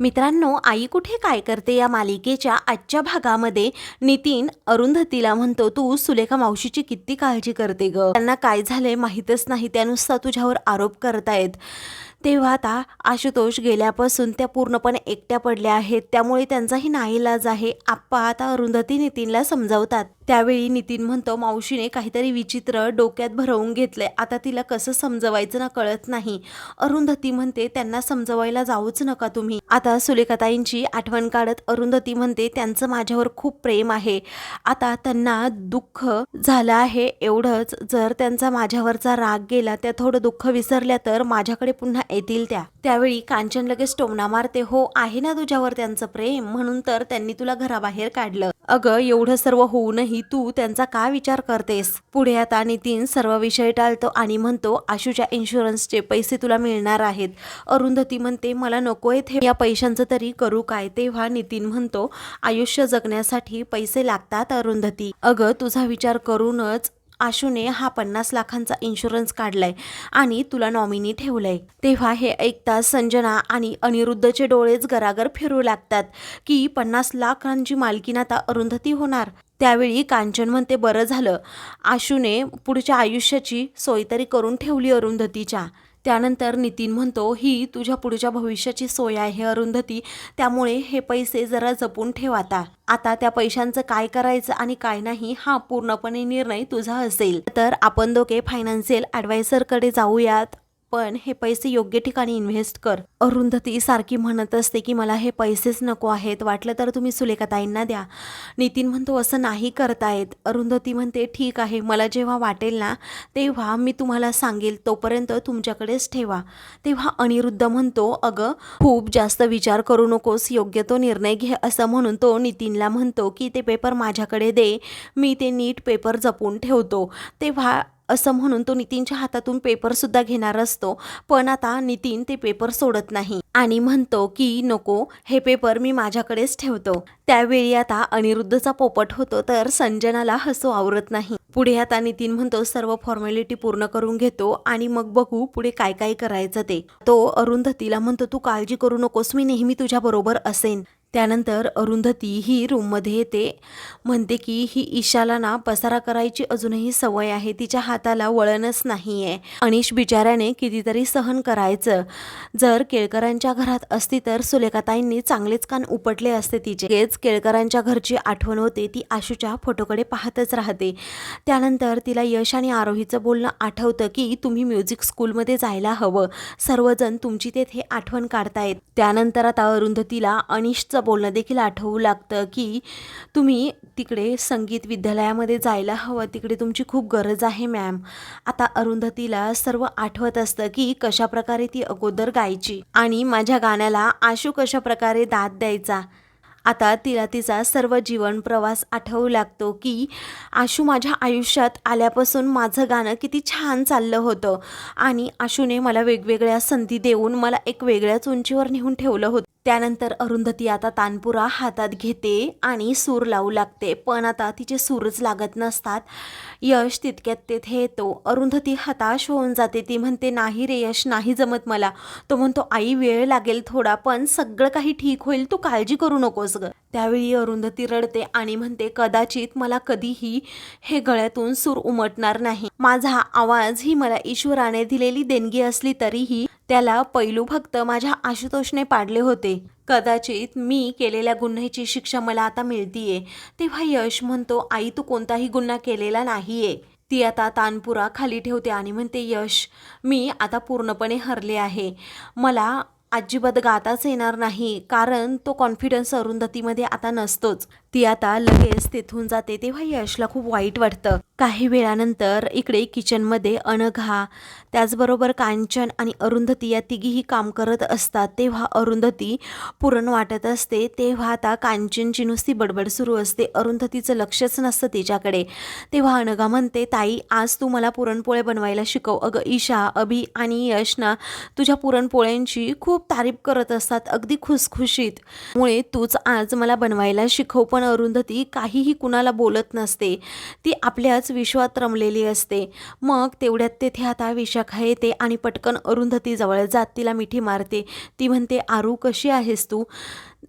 मित्रांनो आई कुठे काय करते या मालिकेच्या आजच्या भागामध्ये? नितीन अरुंधतीला म्हणतो तू सुलेखा मावशीची किती काळजी करते ग? त्यांना काय झालंय माहीतच नाही. त्यानुसार तुझ्यावर आरोप करतायत. तेव्हा आता आशुतोष गेल्यापासून त्या पूर्णपणे एकट्या पडल्या आहेत. त्यामुळे त्यांचाही नाईलाज आहे. आप्पा आता अरुंधती नितीनला समजावतात. त्यावेळी नितीन म्हणतो मावशीने काहीतरी विचित्र डोक्यात भरवून घेतलंय. आता तिला कसं समजवायचं ना कळत नाही. अरुंधती म्हणते त्यांना समजवायला जाऊच नका तुम्ही. आता सुलेखाताईंची आठवण काढत अरुंधती म्हणते त्यांचं माझ्यावर खूप प्रेम आहे. आता त्यांना दुःख झालं आहे एवढंच. जर त्यांचा माझ्यावरचा राग गेला त्या थोडं दुःख विसरल्या तर माझ्याकडे पुन्हा येतील त्या. त्यावेळी कांचन लगेच टोमणा मारते हो आहे ना तुझ्यावर त्यांचं प्रेम? म्हणून तर त्यांनी तुला घराबाहेर काढलं. अगं एवढं सर्व होऊनही तू त्यांचा का विचार करतेस? पुढे आता नितीन सर्व विषय टाळतो आणि म्हणतो आशूच्या इन्शुरन्सचे पैसे तुला मिळणार आहेत. अरुंधती म्हणते मला नको हे या पैशांचं तरी करू काय? तेव्हा नितीन म्हणतो आयुष्य जगण्यासाठी पैसे लागतात अरुंधती. अगं तुझा विचार करूनच आशूने हा पन्नास लाखांचा इन्शुरन्स काढलाय आणि तुला नॉमिनी ठेवलंय. तेव्हा हे ऐकता संजना आणि अनिरुद्धचे डोळेच गरागर फिरू लागतात की पन्नास लाखांची मालकीन आता अरुंधती होणार. त्यावेळी कांचन म्हणते बरं झालं. आशूने पुढच्या आयुष्याची सोय तरी करून ठेवली अरुंधतीच्या. त्यानंतर नितीन म्हणतो ही तुझ्या पुढच्या भविष्याची सोय आहे अरुंधती. त्यामुळे हे पैसे जरा जपून ठेव आता. आता त्या पैशांचं काय करायचं आणि काय नाही हा पूर्णपणे निर्णय तुझा असेल. तर आपण दोघे फायनान्शियल ॲडवायझरकडे जाऊयात. पण हे पैसे योग्य ठिकाणी इन्व्हेस्ट कर. अरुंधती सारखी म्हणत असते की मला हे पैसेच नको आहेत. वाटलं तर तुम्ही सुलेखाताईंना द्या. नितीन म्हणतो असं नाही करतायत. अरुंधती म्हणते ठीक आहे. मला जेव्हा वाटेल ना तेव्हा मी तुम्हाला सांगेल. तोपर्यंत तुमच्याकडेच ठेवा. तेव्हा अनिरुद्ध म्हणतो अगं खूप जास्त विचार करू नकोस. योग्य तो निर्णय घे. असं म्हणून तो नितीनला म्हणतो की ते पेपर माझ्याकडे दे. मी ते नीट पेपर जपून ठेवतो. तेव्हा असं म्हणून तो नितीनच्या हातातून पेपरसुद्धा घेणार असतो. पण आता नितीन ते पेपर सोडत नाही. आणि म्हणतो की नको हे पेपर मी माझ्याकडेच ठेवतो. त्यावेळी आता अनिरुद्धचा पोपट होतो तर संजनाला हसू आवरत नाही. पुढे आता नितीन म्हणतो सर्व फॉर्मॅलिटी पूर्ण करून घेतो आणि मग बघू पुढे काय काय करायचं ते. तो अरुंधतीला म्हणतो तू काळजी करू नकोस मी नेहमी तुझ्या बरोबर असेन. त्यानंतर अरुंधती ही रूममध्ये येते. म्हणते की ही ईशाला ना पसारा करायची अजूनही सवय आहे. तिच्या हाताला वळणच नाही आहे अनिश बिचाऱ्याने कितीतरी सहन करायचं. जर केळकरांच्या घरात असती तर सुलेखाताईंनी चांगलेच कान उपटले असते तिचेच केळकरांच्या घरची आठवण होते. ती आशूच्या फोटोकडे पाहतच राहते. त्यानंतर तिला यश आणि आरोहीचं बोलणं आठवतं की तुम्ही म्युझिक स्कूलमध्ये जायला हवं. सर्वजण तुमची तेथे आठवण काढतायत. त्यानंतर आता अरुंधतीला अनिशचं बोलणं देखील आठवू लागतं की तुम्ही तिकडे संगीत विद्यालयामध्ये जायला हवं. तिकडे तुमची खूप गरज आहे मॅम. आता अरुंधतीला सर्व आठवत असतं की कशा प्रकारे ती अगोदर गायची आणि माझ्या गाण्याला आशू कशा प्रकारे दाद द्यायचा. आता तिला तिचा सर्व जीवन प्रवास आठवू लागतो की आशू माझ्या आयुष्यात आल्यापासून माझं गाणं किती छान चाललं होतं. आणि आशूने मला वेगवेगळ्या संधी देऊन मला एक वेगळ्याच उंचीवर नेऊन ठेवलं होतं. त्यानंतर अरुंधती आता तानपुरा हातात घेते आणि सूर लावू लागते. पण आता तिचे सूरच लागत नसतात. यश तितक्यात तेथे येतो. अरुंधती हताश होऊन जाते. ती म्हणते नाही रे यश नाही जमत मला. तो म्हणतो आई वेळ लागेल थोडा पण सगळं काही ठीक होईल. तू काळजी करू नकोस. ग. त्यावेळी अरुंधती रडते आणि म्हणते कदाचित मला कधीही हे गळ्यातून सूर उमटणार नाही. माझा आवाज ही मला ईश्वराने दिलेली देणगी असली तरीही त्याला पैलू भक्त माझ्या आशुतोषने पाडले होते. कदाचित मी केलेल्या गुन्ह्याची शिक्षा मला आता मिळतीये. तेव्हा यश म्हणतो आई तू कोणताही गुन्हा केलेला नाहीये. ती आता तानपुरा खाली ठेवते आणि म्हणते यश मी आता पूर्णपणे हरले आहे. मला अजिबात गाताच येणार नाही कारण तो कॉन्फिडन्स अरुंधतीमध्ये आता नसतोच. ती आता लगेच तिथून जाते तेव्हा यशला खूप वाईट वाटतं. काही वेळानंतर इकडे किचनमध्ये अनघा त्याचबरोबर कांचन आणि अरुंधती या तिघीही काम करत असतात. तेव्हा अरुंधती पुरण वाटत असते तेव्हा आता कांचनची नुसती बडबड सुरू असते. अरुंधतीचं लक्षच नसतं तिच्याकडे. तेव्हा अनघा म्हणते ताई आज तू मला पुरणपोळे बनवायला शिकव. अगं ईशा अभि आणि यश ना तुझ्या पुरणपोळ्यांची खूप तारीफ करत असतात. अगदी खुसखुशीत. मुळे तूच आज मला बनवायला शिकव पण अरुंधती काहीही कुणाला बोलत नसते. ती आपल्याच विश्वात रमलेली असते. मग तेवढ्यात तेथे आता विशाखा येते आणि पटकन अरुंधती जवळ जात तिला मिठी मारते. ती म्हणते आरू कशी आहेस तू?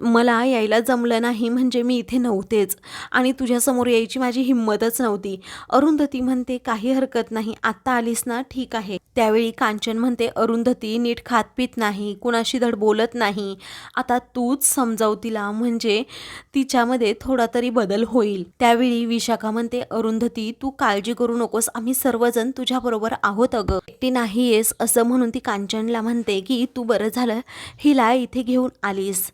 मला यायला जमलं नाही म्हणजे मी इथे नव्हतेच. आणि तुझ्यासमोर यायची माझी हिंमतच नव्हती. अरुंधती म्हणते काही हरकत नाही आत्ता आलीस ना ठीक आहे. त्यावेळी कांचन म्हणते अरुंधती नीट खात पित नाही कुणाशी धड बोलत नाही. आता तूच समजाव तिला म्हणजे तिच्यामध्ये थोडा तरी बदल होईल. त्यावेळी विशाखा म्हणते अरुंधती तू काळजी करू नकोस आम्ही सर्वजण तुझ्याबरोबर आहोत अगं. एकटी नाहीयेस असं म्हणून ती कांचनला म्हणते की तू बरं झालं हिला इथे घेऊन आलीस.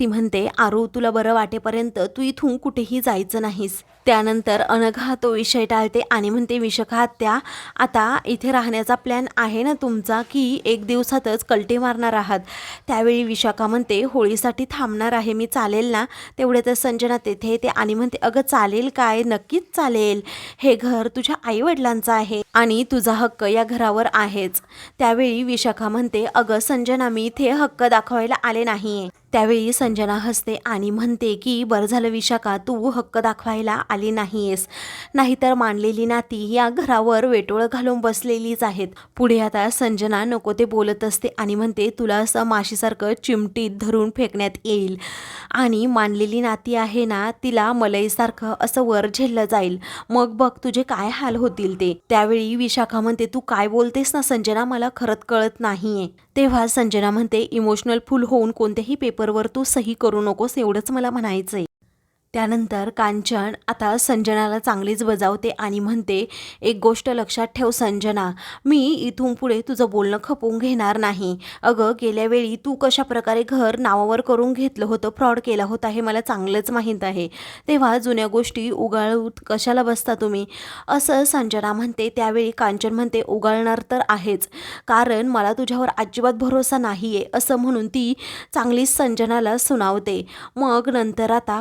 ती म्हणते आरू तुला बरं वाटेपर्यंत तू इथून कुठेही जायचं नाहीस. त्यानंतर अनघा तो विषय टाळते आणि म्हणते विशाखा आता इथे राहण्याचा प्लॅन आहे ना तुमचा की एक दिवसातच कलटे मारणार आहात त्यावेळी विशाखा म्हणते होळीसाठी थांबणार आहे मी चालेल ना तेवढे तर संजना तेथे येते आणि म्हणते अगं चालेल काय? नक्कीच चालेल. हे घर तुझ्या आईवडिलांचं आहे आणि तुझा हक्क या घरावर आहेच त्यावेळी विशाखा म्हणते अगं संजना मी इथे हक्क दाखवायला आले नाहीये त्यावेळी संजना हसते आणि म्हणते की बरं झालं विशाखा तू हक्क दाखवायला आली नाहीयेस. नाहीतर मांडलेली नाती या घरावर वेटोळं घालून बसलेलीच आहेत. पुढे आता संजना नको ते बोलत असते आणि म्हणते तुला असं माशीसारखं चिमटीत धरून फेकण्यात येईल. आणि मांडलेली नाती आहे ना तिला मलईसारखं असं वर झेललं जाईल. मग बघ तुझे काय हाल होतील ते. त्यावेळी विशाखा म्हणते तू काय बोलतेस ना संजना मला खरंच कळत नाहीये. तेव्हा संजना म्हणते इमोशनल फुल होऊन कोणत्याही पेपरवर तू सही करू नकोस एवढंच मला म्हणायचंय. त्यानंतर कांचन आता संजनाला चांगलीच बजावते आणि म्हणते एक गोष्ट लक्षात ठेव संजना मी इथून पुढे तुझं बोलणं खपवून घेणार नाही. अगं गेल्या वेळी तू कशा प्रकारे घर नावावर करून घेतलं होतं फ्रॉड केला होता हे मला चांगलंच माहीत आहे. तेव्हा जुन्या गोष्टी उगाळूत कशाला बसता तुम्ही? असं संजना म्हणते. त्यावेळी कांचन म्हणते उगाळणार तर आहेच कारण मला तुझ्यावर अजिबात भरोसा नाही आहे असं म्हणून ती चांगलीच संजनाला सुनावते. मग नंतर आता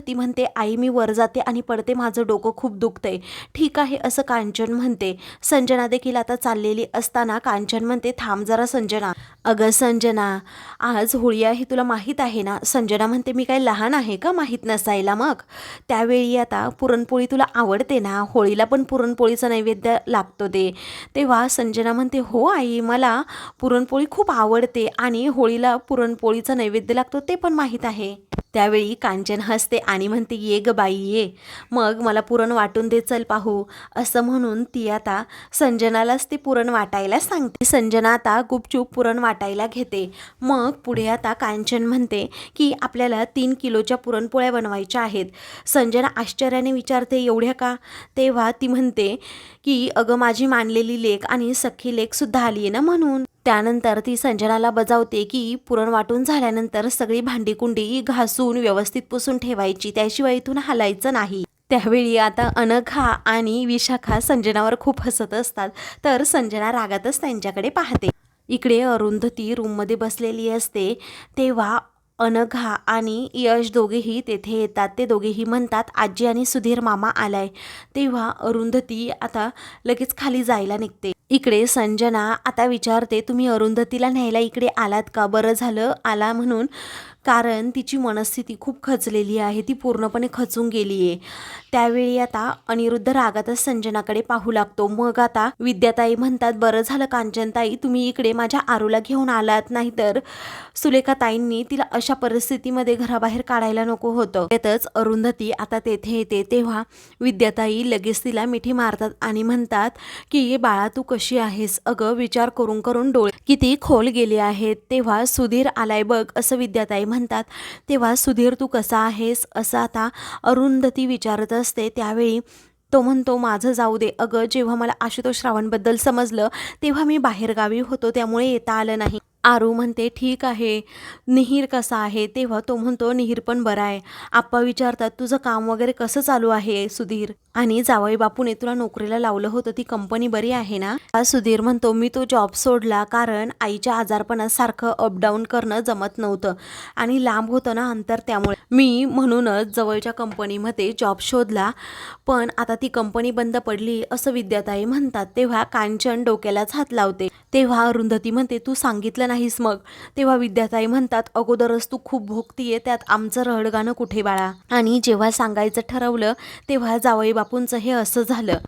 ती म्हणते आई मी वर जाते आणि पडते माझं डोकं खूप दुखतंय. ठीक आहे असं कांचन म्हणते. संजना देखील आता चाललेली असताना कांचन म्हणते थांब जरा संजना अगं संजना आज होळी आहे तुला माहीत आहे ना? संजना म्हणते मी काय लहान आहे का? माहीत नसायला मग. त्यावेळी आता पुरणपोळी तुला आवडते ना? होळीला पण पुरणपोळीचं नैवेद्य लागतो दे. तेव्हा संजना म्हणते हो आई मला पुरणपोळी खूप आवडते आणि होळीला पुरणपोळीचं नैवेद्य लागतो ते पण माहीत आहे. त्यावेळी कांचन हसते आणि म्हणते ये ग बाई ये. मग मला पुरण वाटून दे चल पाहू. असं म्हणून ती आता संजनालाच ते पुरण वाटायला सांगते. संजना आता गुपचूप पुरण वाटायला घेते. मग पुढे आता कांचन म्हणते की आपल्याला तीन किलोच्या पुरणपोळ्या बनवायच्या आहेत. संजना आश्चर्याने विचारते एवढ्या का? तेव्हा ती म्हणते की अगं माझी मानलेली लेख आणि सख्खी लेखसुद्धा आली आहे ना म्हणून. त्यानंतर ती संजनाला बजावते की पुरण वाटून झाल्यानंतर सगळी भांडीकुंडी घासून व्यवस्थित पुसून ठेवायची. त्याशिवाय इथून हलायचं नाही. त्यावेळी आता अनघा आणि विशाखा संजनावर खूप हसत असतात. तर संजना रागातच त्यांच्याकडे पाहते. इकडे अरुंधती रूममध्ये बसलेली असते. तेव्हा अनघा आणि यश दोघेही तेथे येतात. ते दोघेही म्हणतात आजी आणि सुधीर मामा आलाय. तेव्हा अरुंधती आता लगेच खाली जायला निघते. इकडे संजना आता विचारते तुम्ही अरुंधतीला न्यायला इकडे आलात का? बरं झालं आला म्हणून. कारण तिची मनस्थिती खूप खचलेली आहे. ती पूर्णपणे खचून गेली आहे त्यावेळी आता अनिरुद्ध रागातच संजनाकडे पाहू लागतो. मग आता विद्याताई म्हणतात बरं झालं कांचनताई तुम्ही इकडे माझ्या आरूला घेऊन आलात नाही तर सुलेखाताईंनी तिला अशा परिस्थितीमध्ये घराबाहेर काढायला नको होतं. त्यातच अरुंधती आता तेथे येते. तेव्हा विद्याताई लगेच तिला मिठी मारतात आणि म्हणतात की बाळा तू कशी आहेस? अगं विचार करून करून डोळे किती खोल गेले आहेत. तेव्हा सुधीर आलाय बघ असं विद्याताई म्हणतात. तेव्हा सुधीर तू कसा आहेस? असं आता अरुंधती विचारत असते त्यावेळी तो म्हणतो माझं जाऊ दे. अगं जेव्हा मला आशुतोष श्रावणबद्दल समजलं तेव्हा मी बाहेरगावी होतो त्यामुळे येता आलं नाही. आरू म्हणते ठीक आहे. निहीर कसा आहे? तेव्हा तो म्हणतो निहीर पण बरा आहे. आप्पा विचारतात तुझं काम वगैरे कसं चालू आहे सुधीर? आणि जावई बापूने तुला नोकरीला लावलं होतं ती कंपनी बरी आहे ना? सुधीर म्हणतो मी तो जॉब सोडला कारण आईच्या आजारपणात सारखं अपडाऊन करणं जमत नव्हतं आणि लांब होतं ना अंतर त्यामुळे. मी म्हणूनच जवळच्या कंपनीमध्ये जॉब शोधला. पण आता ती कंपनी बंद पडली असं विद्याताई म्हणतात. तेव्हा कांचन डोक्यालाच हात लावते. तेव्हा अरुंधती म्हणते तू सांगितलं नाहीस मग. तेव्हा विद्याताई म्हणतात अगोदरच तू खूप भोगतीये त्यात आमचं रडगाणं कुठे बाळा? आणि जेव्हा सांगायचं ठरवलं तेव्हा जावई बापूंचं हे असं झालं.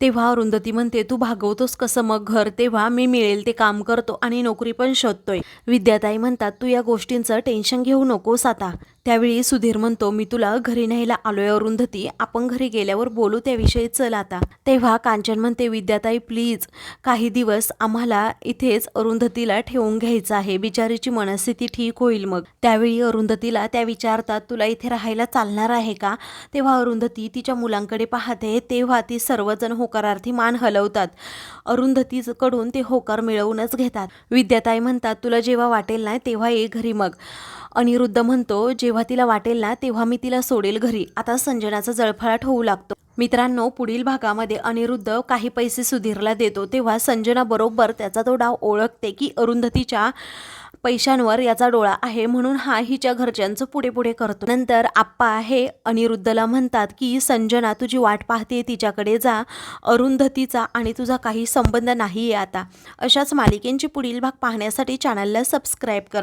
तेव्हा अरुंधती म्हणते तू भागवतोस कसं मग घर? तेव्हा मी मिळेल ते काम करतो आणि नोकरी पण शोधतोय. विद्याताई म्हणतात तू या गोष्टींचं टेन्शन घेऊ नकोस आता. त्यावेळी सुधीर म्हणतो मी तुला घरी न्यायला आलोय अरुंधती. आपण घरी गेल्यावर बोलू त्याविषयी. चल आता. तेव्हा कांचन म्हणते विद्याताई प्लीज. काही दिवस आम्हाला इथेच अरुंधतीला ठेवून घ्यायचं आहे. बिचारीची मनस्थिती ठीक होईल मग. त्यावेळी अरुंधतीला त्या विचारतात तुला इथे राहायला चालणार आहे का? तेव्हा अरुंधती तिच्या मुलांकडे पाहते. तेव्हा ती सर्वजण होकारार्थी मान हलवतात. अरुंधतीकडून ते होकार मिळवूनच घेतात. विद्याताई म्हणतात तुला जेव्हा वाटेल ना तेव्हा ये घरी मग. अनिरुद्ध म्हणतो जेव्हा तिला वाटेल ना तेव्हा मी तिला सोडेल घरी. आता संजनाचा जळफळाट होऊ लागतो. मित्रांनो पुढील भागामध्ये अनिरुद्ध काही पैसे सुधीरला देतो. तेव्हा संजना बरोबर त्याचा तो डाव ओळखते की अरुंधतीच्या पैशांवर याचा डोळा आहे म्हणून हा हिच्या घरच्यांचं पुढे पुढे करतो. नंतर आप्पा हे अनिरुद्धला म्हणतात की संजना तुझी वाट पाहते तिच्याकडे जा. अरुंधतीचा आणि तुझा काही संबंध नाही आहे आता. अशाच मालिकेंची पुढील भाग पाहण्यासाठी चॅनलला सबस्क्राईब करा.